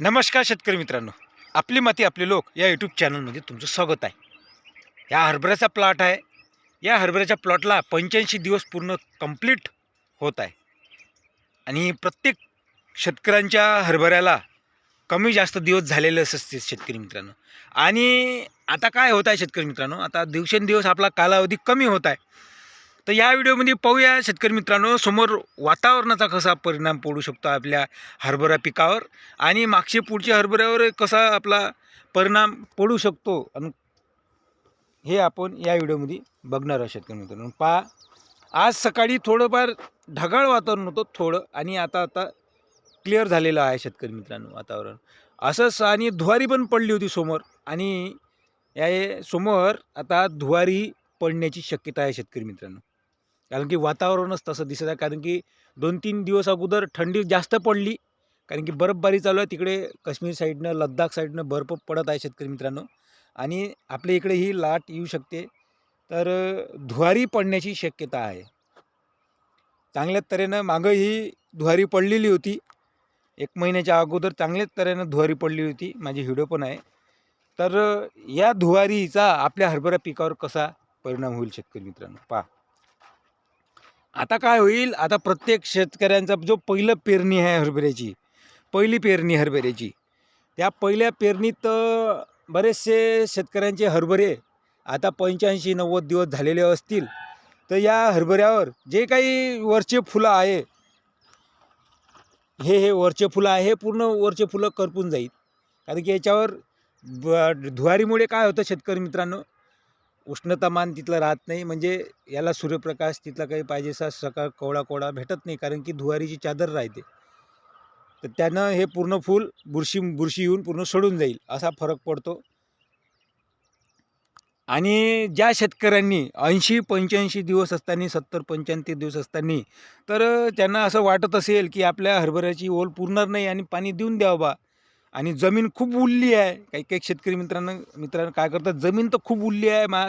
नमस्कार शेतकरी मित्रांनो. आपली माती आपले लोक या यूट्यूब चॅनलमध्ये तुमचं स्वागत आहे. या हरभऱ्याचा प्लॉट आहे. या हरभऱ्याच्या प्लॉटला पंच्याऐंशी दिवस पूर्ण कंप्लीट होत आहे. आणि प्रत्येक शेतकऱ्यांच्या हरभऱ्याला कमी जास्त दिवस झालेले असते शेतकरी मित्रांनो. आणि आता काय होत आहे शेतकरी मित्रांनो? आता दिवसेंदिवस आपला कालावधी कमी होत आहे. तर या व्हिडिओमध्ये पाहूया शेतकरी मित्रांनो समोर वातावरणाचा कसा परिणाम पडू शकतो आपल्या हरभरा पिकावर आणि मागचे पुढच्या हरभऱ्यावर कसा आपला परिणाम पडू शकतो आणि हे आपण या व्हिडिओमध्ये बघणार आहोत शेतकरी मित्रांनो. पहा आज सकाळी थोडंफार ढगाळ वातावरण होतं थोडं आणि आता आता क्लिअर झालेलं आहे शेतकरी मित्रांनो वातावरण. असंच आणि धुवारी पण पडली होती समोर आणि या हे समोर आता धुवारी पडण्याची शक्यता आहे शेतकरी मित्रांनो. कारण की वातावरणच तसं दिसत आहे. कारण की दोन तीन दिवस अगोदर थंडी जास्त पडली. कारण की बर्फबारी चालू आहे. तिकडे काश्मीर साईडनं लद्दाख साईडनं बर्फ पडत आहे शेतकरी मित्रांनो. आणि आपल्या इकडे ही लाट येऊ शकते. तर धुवारी पडण्याची शक्यता आहे. चांगल्या तऱ्हेनं मागं ही धुवारी पडलेली होती. एक महिन्याच्या अगोदर चांगल्याच तऱ्हेनं धुवारी पडली होती. माझी व्हिडिओ पण आहे. तर या धुवारीचा आपल्या हरभरा पिकावर कसा परिणाम होईल शेतकरी मित्रांनो? पहा. आता काय होईल? आता प्रत्येक शेतकऱ्यांचा जो पहिलं पेरणी आहे हरभऱ्याची पहिली पेरणी हरभऱ्याची त्या पहिल्या पेरणीत बरेचसे शेतकऱ्यांचे हरभरे आता पंच्याऐंशी नव्वद दिवस झालेले असतील. तर या हरभऱ्यावर जे काही वरचे फुलं आहे हे हे वरचे फुलं आहे हे पूर्ण वरचे फुलं करपून जाईल. कारण की याच्यावर ब धुवारीमुळे काय होतं शेतकरी मित्रांनो? उष्णतामान तिथलं राहत नाही. म्हणजे याला सूर्यप्रकाश तिथला काही पाहिजेसा सकाळ कोवळा कोवळा भेटत नाही. कारण की धुवारीची चादर राहते. तर त्यानं हे पूर्ण फूल बुरशी बुरशी येऊन पूर्ण सोडून जाईल. असा फरक पडतो. आणि ज्या शेतकऱ्यांनी ऐंशी पंच्याऐंशी दिवस असताना सत्तर पंच्याऐंशी दिवस असताना तर त्यांना असं वाटत असेल की आपल्या हरभऱ्याची ओल पुरणार नाही आणि पाणी देऊन द्यावं बा. आणि जमीन खूप उरली आहे. काही काही शेतकरी मित्रांनो मित्रांनो काय करतात? जमीन तर खूप उरली आहे. मा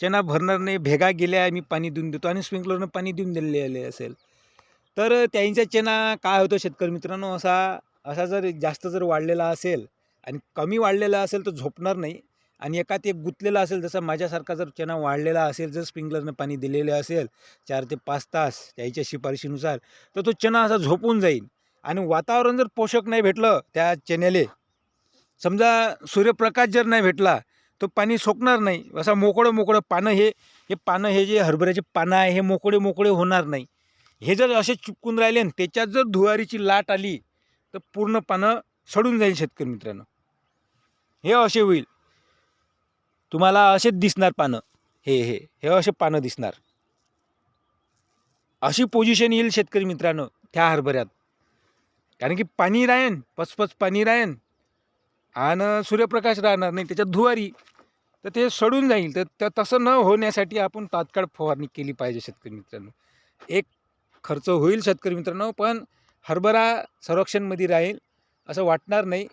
चना भरणार नाही भेगा गेल्या आहे. मी पाणी देऊन देतो आणि स्प्रिंकलरनं पाणी देऊन दिलेले असेल. तर त्यांच्या चेना काय होतं शेतकरी मित्रांनो? असा असा जर जास्त जर वाढलेला असेल आणि कमी वाढलेला असेल तर झोपणार नाही. आणि एकात एक गुंतलेला असेल जसा माझ्यासारखा जर चेना वाढलेला असेल जर स्प्रिंकलरनं पाणी दिलेले असेल चार ते पाच तास त्याच्या शिफारशीनुसार तर तो चना असा झोपून जाईल. आणि वातावरण जर पोषक नाही भेटलं त्या चण्याले समजा सूर्यप्रकाश जर नाही भेटला तर पाणी सोकणार नाही. असा मोकळं मोकळं पानं हे हे पानं हे जे हरभऱ्याचे पानं आहे हे मोकळे मोकळे होणार नाही. हे जर असे चिपकून राहिले आणि त्याच्यात जर धुवारीची लाट आली तर पूर्ण पानं सडून जाईल शेतकरी मित्रांनो. हे असे होईल. तुम्हाला असेच दिसणार पानं. हे हे हे असे पानं दिसणार. अशी पोझिशन येईल शेतकरी मित्रांनो त्या हरभऱ्यात. कारण की पाणी राहीन पचपच पाणी राहीन आणि सूर्यप्रकाश राहणार नाही त्याच्यात धुवारी. तर ते सडून जाईल. तर त- तसं न होण्यासाठी आपण तात्काळ फवारणी केली पाहिजे शेतकरी मित्रांनो. एक खर्च होईल शेतकरी मित्रांनो पण हरभरा संरक्षणमध्ये राहील असं वाटणार नाही.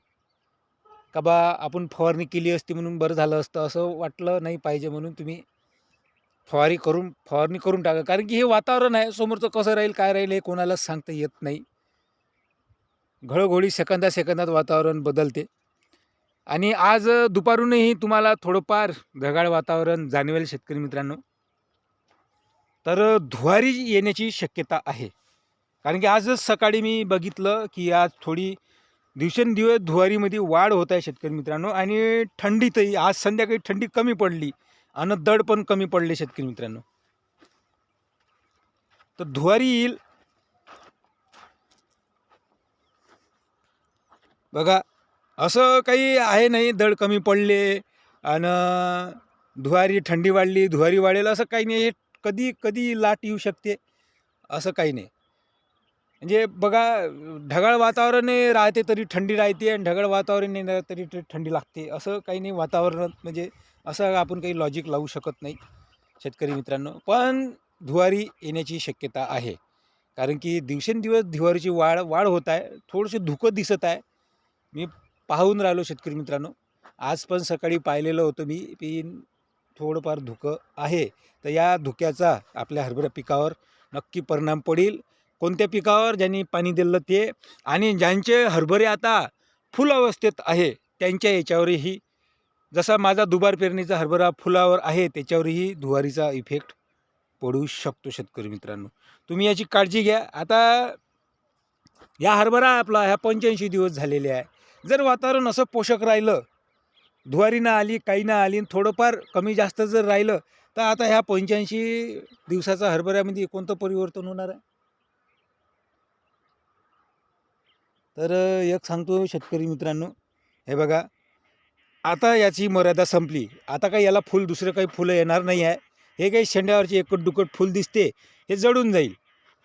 का बा आपण फवारणी केली असती म्हणून बरं झालं असतं असं वाटलं नाही पाहिजे म्हणून तुम्ही फवारी करून फवारणी करून टाका. कारण की हे वातावरण आहे समोरचं कसं राहील काय राहील हे कोणालाच सांगता येत नाही. घळघोळी सेकंदा सेकंदात वातावरण बदलते. आणि आज दुपारूनही तुम्हाला थोडंफार ढगाळ वातावरण जाणवेल शेतकरी मित्रांनो. तर धुवारी येण्याची शक्यता आहे. कारण की आजच सकाळी मी बघितलं की आज थोडी दिवसेंदिवस धुवारीमध्ये वाढ होत आहे शेतकरी मित्रांनो. आणि थंडीतही आज संध्याकाळी थंडी कमी पडली आणि दड पण कमी पडले शेतकरी मित्रांनो. तर धुवारी येईल बघा असं काही आहे नाही दड कमी पडले आणि धुवारी थंडी वाढली धुवारी वाढेल असं काही नाही. हे कधी कधी लाट येऊ शकते असं काही नाही. म्हणजे बघा ढगाळ वातावरण राहते तरी थंडी राहते आणि ढगाळ वातावरण नाही तरी थंडी लागते असं काही नाही वातावरणात म्हणजे असं आपण काही लॉजिक लावू शकत नाही शेतकरी मित्रांनो. पण धुवारी येण्याची शक्यता आहे. कारण की दिवसेंदिवस धुवारीची वाढ वाढ होत आहे. थोडंसं धुकं दिसत आहे. मी पाहून राहिलो शेतकरी मित्रांनो. आज पण सकाळी पाहिलेलं होतं मी की थोडंफार धुकं आहे. तर या धुक्याचा आपल्या हरभरा पिकावर नक्की परिणाम पडेल. कोणत्या पिकावर? ज्यांनी पाणी दिलं ते. आणि ज्यांचे हरभरे आता फुल अवस्थेत आहे त्यांच्या याच्यावरही जसा माझा दुबार पेरणीचा हरभरा फुलावर आहे त्याच्यावरही धुवारीचा इफेक्ट पडू शकतो शेतकरी मित्रांनो. तुम्ही याची काळजी घ्या. आता या हरभरा आपला ह्या पंच्याऐंशी दिवस झालेले आहे. जर वातावरण असं पोषक राहिलं धुवारी ना आली काही ना आली आणि थोडंफार कमी जास्त जर राहिलं तर आता ह्या पंच्याऐंशी दिवसाचा हरभऱ्यामध्ये कोणतं परिवर्तन होणार आहे? तर एक सांगतो शेतकरी मित्रांनो हे बघा आता याची मर्यादा संपली. आता काही याला फुल दुसरं काही फुलं येणार नाही आहे. हे काही शेंड्यावरची एकट दुकट फुल दिसते हे जडून जाईल.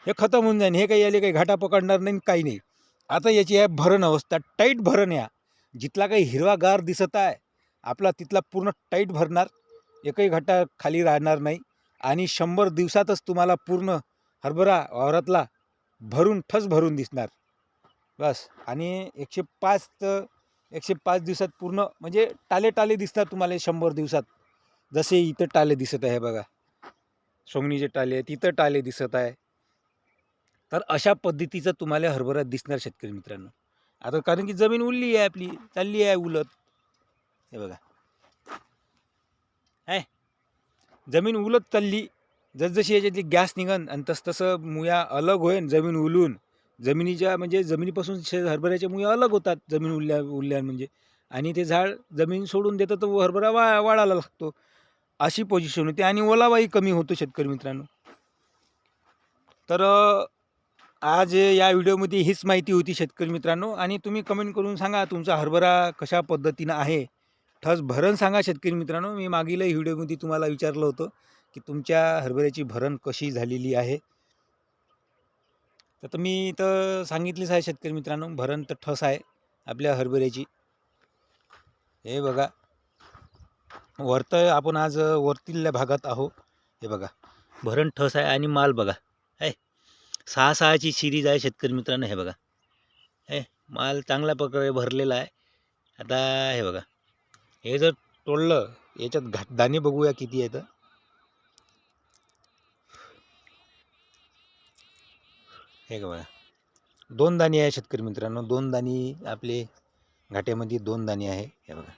हे खतम होऊन जाईल. हे काही याले काही घाटा पकडणार नाही काही नाही. आता याची आहे भरण अवस्था टाईट भरण या. जिथला काही हिरवागार दिसत आहे आपला तिथला पूर्ण टाईट भरणार एकही घाटा खाली राहणार नाही. आणि शंभर दिवसातच तुम्हाला पूर्ण हरभरा वावरातला भरून ठस भरून दिसणार. बस. आणि एकशे पाच तर एकशे पाच दिवसात पूर्ण म्हणजे टाले टाले दिसतात तुम्हाला शंभर दिवसात. जसे इथं टाले दिसत आहे बघा. सोंगणीचे टाले आहेत इथं टाले दिसत आहे. तर अशा पद्धतीचं तुम्हाला हरभरा दिसणार शेतकरी मित्रांनो. आता कारण की जमीन उरली आहे आपली चालली आहे उलत हे बघा. आहे. जमीन उलत चालली. जसजशी याच्यातली गॅस निघन आणि तसतसं मुया अलग होईन जमीन उलून. जमिनीच्या म्हणजे जमिनीपासून शे हरभऱ्याच्या मुया अलग होतात जमीन उरल्या उरल्या म्हणजे. आणि ते झाड जमीन सोडून देतं तर हरभरा वा वाढायला लागतो. अशी पोझिशन होते आणि ओलावाही कमी होतो शेतकरी मित्रांनो. तर आज या व्हिडिओमध्ये हीच माहिती होती शेतकरी मित्रांनो. आणि तुम्ही कमेंट करून सांगा तुमचा हरभरा कशा पद्धतीनं आहे. ठस भरण सांगा शेतकरी मित्रांनो. मी मागीलही व्हिडिओमध्ये तुम्हाला विचारलं होतं की तुमच्या हरभऱ्याची भरण कशी झालेली आहे. तर मी तर सांगितलीच आहे शेतकरी मित्रांनो भरण तर ठस आहे आपल्या हरभऱ्याची. हे बघा. वरत आपण आज वरतील्या भागात आहो. हे बघा. भरण ठस आहे आणि माल बघा. आहे सहा सहाची सिरीज आहे शेतकरी मित्रांनो हे बघा. हे माल चांगल्या प्रकारे भरलेला आहे. आता हे बघा. हे जर तोडलं याच्यात घाट दाणे बघूया किती आहेत हे का बघा. दोन दाणे आहे शेतकरी मित्रांनो दोन दाणी आपले घाट्यामध्ये दोन दाणे आहे. हे बघा.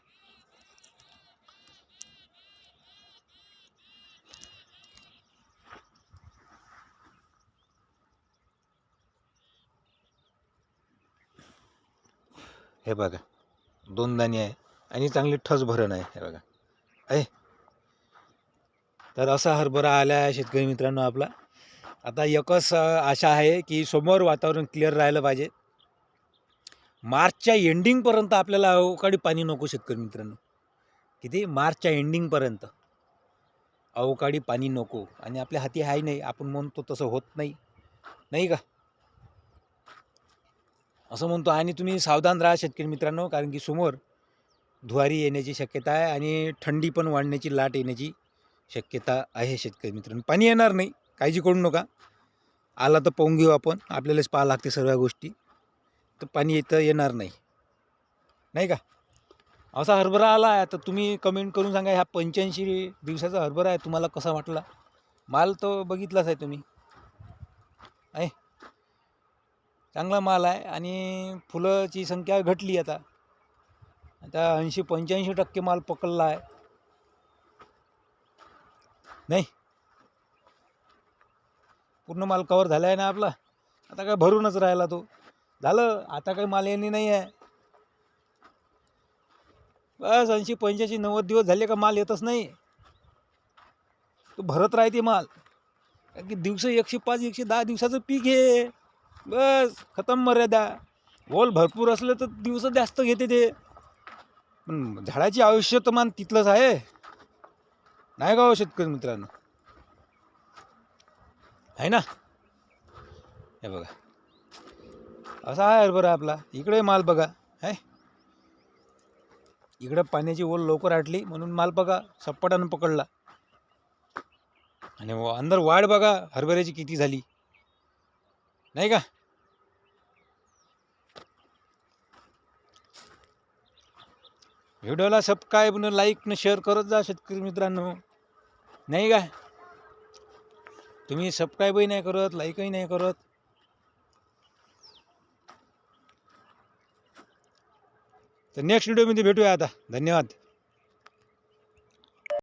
हे बघा दोन दाणे आहे आणि चांगली ठस भरण आहे हे बघा. आहे. तर असा हरभरा आला आहे शेतकरी मित्रांनो आपला. आता एकच आशा आहे की समोर वातावरण क्लिअर राहिलं पाहिजे. मार्चच्या एंडिंगपर्यंत आपल्याला अवकाळी पाणी नको शेतकरी मित्रांनो. किती? मार्चच्या एंडिंगपर्यंत अवकाळी पाणी नको. आणि आपल्या हाती आहे नाही आपण म्हणतो तसं होत नाही. नाही का? असं म्हणतो. आणि तुम्ही सावधान राहा शेतकरी मित्रांनो कारण की समोर धुवारी येण्याची शक्यता आहे आणि थंडी पण वाढण्याची लाट येण्याची शक्यता आहे शेतकरी मित्रांनो. पाणी येणार नाही काळजी करू नका. आला तर पाहून घेऊ आपण. आपल्यालाच पाहा लागते सर्व गोष्टी. तर पाणी येतं येणार नाही. नाही का? असा हरभरा आला आहे. तर तुम्ही कमेंट करून सांगा ह्या पंच्याऐंशी दिवसाचा हरभरा आहे तुम्हाला कसा वाटला? माल तर बघितलाच आहे तुम्ही. आहे? चांगला माल आहे आणि फुलाची संख्या घटली आता. आता ऐंशी पंच्याऐंशी टक्के माल पकडला आहे. नाही. पूर्ण माल कवर झाला आहे ना आपला? आता काय भरूनच राहिला तो. झालं. आता काही माल येणे नाही आहे. बस ऐंशी पंच्याऐंशी नव्वद दिवस झाले का माल येतच नाही. तो भरत राहते माल. कारण की दिवस एकशे पाच एकशे दहा दिवसाचं पीक आहे बस खतम मर्यादा. ओल भरपूर असलं तर दिवस जास्त घेते ते. पण झाडाची आयुष्य तर मान तिथलंच आहे. नाही का हो शेतकरी मित्रांनो? आहे ना? हे बघा. असा आहे हरभरा आपला. इकडे माल बघा. आहे? इकडं पाण्याची ओल लवकर आटली म्हणून माल बघा. सपाटानं पकडला. आणि अंदर वाढ बघा. हरभऱ्याची किती झाली. नाही का? व्हिडिओला सबस्क्राईब न लाईक न शेअर करत जा शेतकरी मित्रांनो. नाही का? तुम्ही सबस्क्राईबही नाही करत लाईकही नाही करत. तर नेक्स्ट व्हिडिओमध्ये भेटूया आता. धन्यवाद.